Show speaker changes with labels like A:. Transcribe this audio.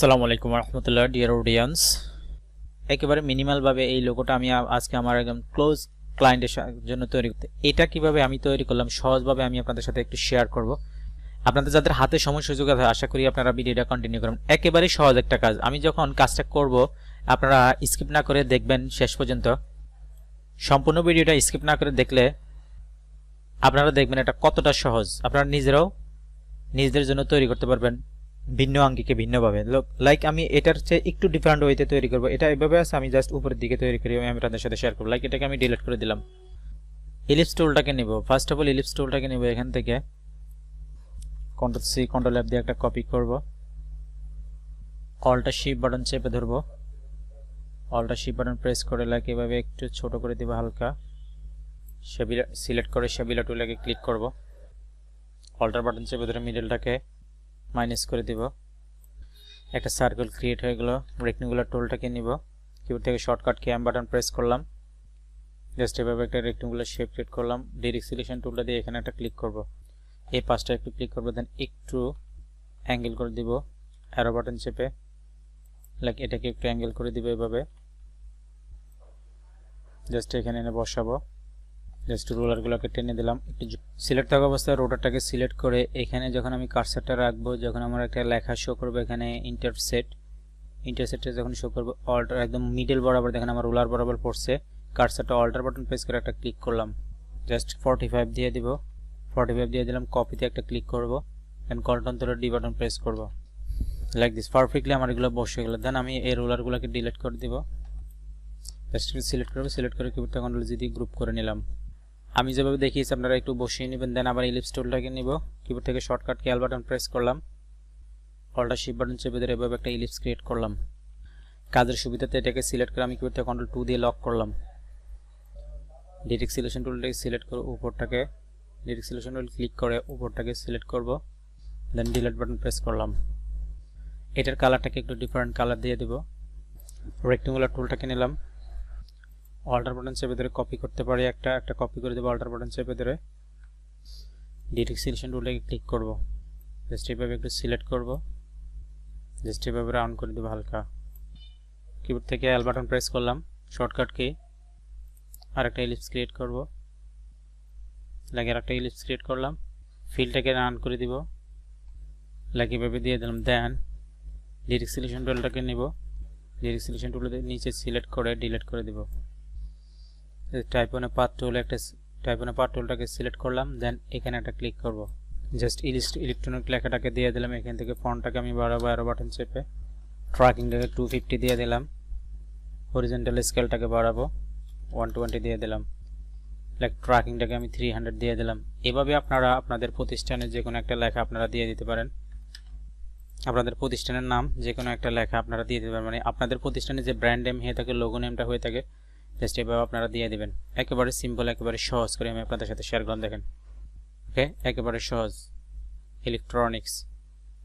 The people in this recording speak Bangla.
A: সালামু আলাইকুম রহমতুল্লাহ ডিয়ার অডিয়েন্স। একেবারে মিনিমালভাবে এই লোগোটা আমি আজকে আমার একদম ক্লোজ ক্লায়েন্টের জন্য তৈরি করতে এটা কীভাবে আমি তৈরি করলাম, সহজভাবে আমি আপনাদের সাথে একটু শেয়ার করব। আপনাদের যাদের হাতে সময় সুযোগ আছে, আশা করি আপনারা ভিডিওটা কন্টিনিউ করুন একেবারেই সহজ একটা কাজ। আমি যখন কাজটা করব, আপনারা স্কিপ না করে দেখবেন শেষ পর্যন্ত। সম্পূর্ণ ভিডিওটা স্কিপ না করে দেখলে আপনারা দেখবেন এটা কতটা সহজ। আপনারা নিজেরাও নিজেদের জন্য তৈরি করতে পারবেন। ভিন্ন আঙ্গিকে ভিন্নভাবে। লাইক আমি এটার চেয়ে একটু ডিফারেন্ট ওয়েতে তৈরি করব। এটা এভাবে আছে, আমি জাস্ট উপরের দিকে তৈরি করি, আমি আপনাদের সাথে শেয়ার করব। লাইক এটাকে আমি ডিলিট করে দিলাম। ইলিপস টুলটাকে নিব। ফার্স্ট অফ অল ইলিপস টুলটাকে নিব এখান থেকে। কন্ট্রোল সি কন্ট্রোল অ্যাপ দিয়ে একটা কপি করব। অলটা শিপ বাটন চেপে ধরবো। অলটা শিপ বাটন প্রেস করে লাইক এভাবে একটু ছোট করে দিব হালকা। সেবিলা সিলেক্ট করে সেবিলা টুলাকে ক্লিক করব। অল্টার বাটন চেপে ধরে মিডলটাকে মাইনাস করে দিব। একটা সার্কেল ক্রিয়েট হয়ে গেল। রেক্টেঙ্গুলার টুলটাকে নিব। কিবোর্ড থেকে shortcut key M button press করলাম। জাস্ট এভাবে একটা রেক্টেঙ্গুলার শেপ ক্রিয়েট করলাম। ডিরেক্ট সিলেকশন টুলটা দিয়ে এখানে একটা ক্লিক করব। এই পাঁচটা একটু ক্লিক করব দেন একটু অ্যাঙ্গেল করে দিব অ্যারো বাটন চেপে লাইক এটাকে একটু অ্যাঙ্গেল করে দিব এভাবে। জাস্ট এখানে এনে বসাবো। জাস্ট রোলারগুলোকে টেনে দিলাম। একটু সিলেক্ট থাকা অবস্থায় রোটারটাকে সিলেক্ট করে এখানে যখন আমি কার্সারটা রাখব, যখন আমার একটা লেখা শো করবে এখানে ইন্টারসেট ইন্টারসেটে যখন শো করবে অল্টার একদম মিডল বরাবর দেখেন আমার রোলার বরাবর পড়ছে কার্সারটা অল্টার বাটন প্রেস করে একটা ক্লিক করলাম। জাস্ট ফর্টি ফাইভ দিয়ে দিব। ফর্টি ফাইভ দিয়ে দিলাম কপিতে একটা ক্লিক করব দেন কন্ট্রোল ধরে ডি বাটন প্রেস করব। লাইক দিস পারফেক্টলি আমার এগুলো বসে গেলো। দেন আমি এই রোলারগুলোকে ডিলিট করে দিব। জাস্ট সিলেক্ট করব সিলেক্ট করে কিবোর্ডটা কন্ট্রোল জি দিয়ে গ্রুপ করে নিলাম। আমি যেভাবে দেখিয়েছি, আপনারা একটু বসিয়ে নেবেন, দেন আবার ইলিপস টুলটাকে নিব। কিবোর্ড থেকে শর্টকাট কি বাটন প্রেস করলাম। অল্টা শিপ বাটন চেপে ধরে এভাবে একটা ইলিপস ক্রিয়েট করলাম। কাজের সুবিধাতে এটাকে সিলেক্ট করে আমি কিবোর্ড থেকে কন্ট্রোল টু দিয়ে লক করলাম। ডিরেক্ট সিলেকশন টুলটাকে সিলেক্ট করে উপরটাকে ডিরেক্ট সিলেকশন টুল ক্লিক করে উপরটাকে সিলেক্ট করব। দেন ডিলেট বাটন প্রেস করলাম। এটার কালারটাকে একটু ডিফারেন্ট কালার দিয়ে দেব। রেক্টেঙ্গুলার টুলটাকে নিলাম। অল্টার বাটন চেপে ধরে কপি করতে পারি একটা একটা কপি করে দেবো অল্টার বাটন চেপে ধরে ডিরেক্ট সিলেকশন টুলটাকে ক্লিক করব। জাস্ট এইভাবে একটু সিলেক্ট করব। জাস্ট এইভাবে রাউন্ড করে দেবো হালকা। কিবোর্ড থেকে এল বাটন প্রেস করলাম। শর্টকাট কি আর একটা ইলিপস ক্রিয়েট করব। লাগে আর একটা ইলিপস ক্রিয়েট করলাম। ফিলটাকে রান করে দিব। লাগে এভাবে দিয়ে দিলাম। দেন ডিরেক্ট সিলেকশন টুলটাকে নিব। ডিরেক্ট সিলেকশন টুলটা নিচে সিলেক্ট করে ডিলিট করে দিব। টাইপনে পার্ট টুল একটা টাইপনে পার্ট টুলটাকে সিলেক্ট করলাম দেন এখানে একটা ক্লিক করব। জাস্ট ইলিস্ট ইলেকট্রনিক লেখাটাকে দিয়ে দিলাম, এখান থেকে ফন্টটাকে আমি বাড়াবো আরও বাটন চেপে ট্র্যাকিংটাকে টু ফিফটি দিয়ে দিলাম। হরিজেন্টাল স্কেলটাকে বাড়াবো ওয়ান টোয়েন্টি দিয়ে দিলাম। লাইক ট্র্যাকিংটাকে আমি থ্রি হান্ড্রেড দিয়ে দিলাম। এভাবে আপনারা আপনাদের প্রতিষ্ঠানে যে কোনো একটা লেখা আপনারা দিয়ে দিতে পারেন। আপনাদের প্রতিষ্ঠানের নাম যে কোনো একটা লেখা আপনারা দিয়ে দিতে পারেন। মানে আপনাদের প্রতিষ্ঠানে যে ব্র্যান্ড নেম হয়ে থাকে লোগো নেমটা হয়ে থাকে জাস্ট এভাবে আপনারা দিয়ে দেবেন। একেবারে সিম্পল একেবারে সহজ করে আমি আপনাদের সাথে শেয়ার করলাম, দেখেন। ওকে একেবারে সহজ। ইলেকট্রনিক্স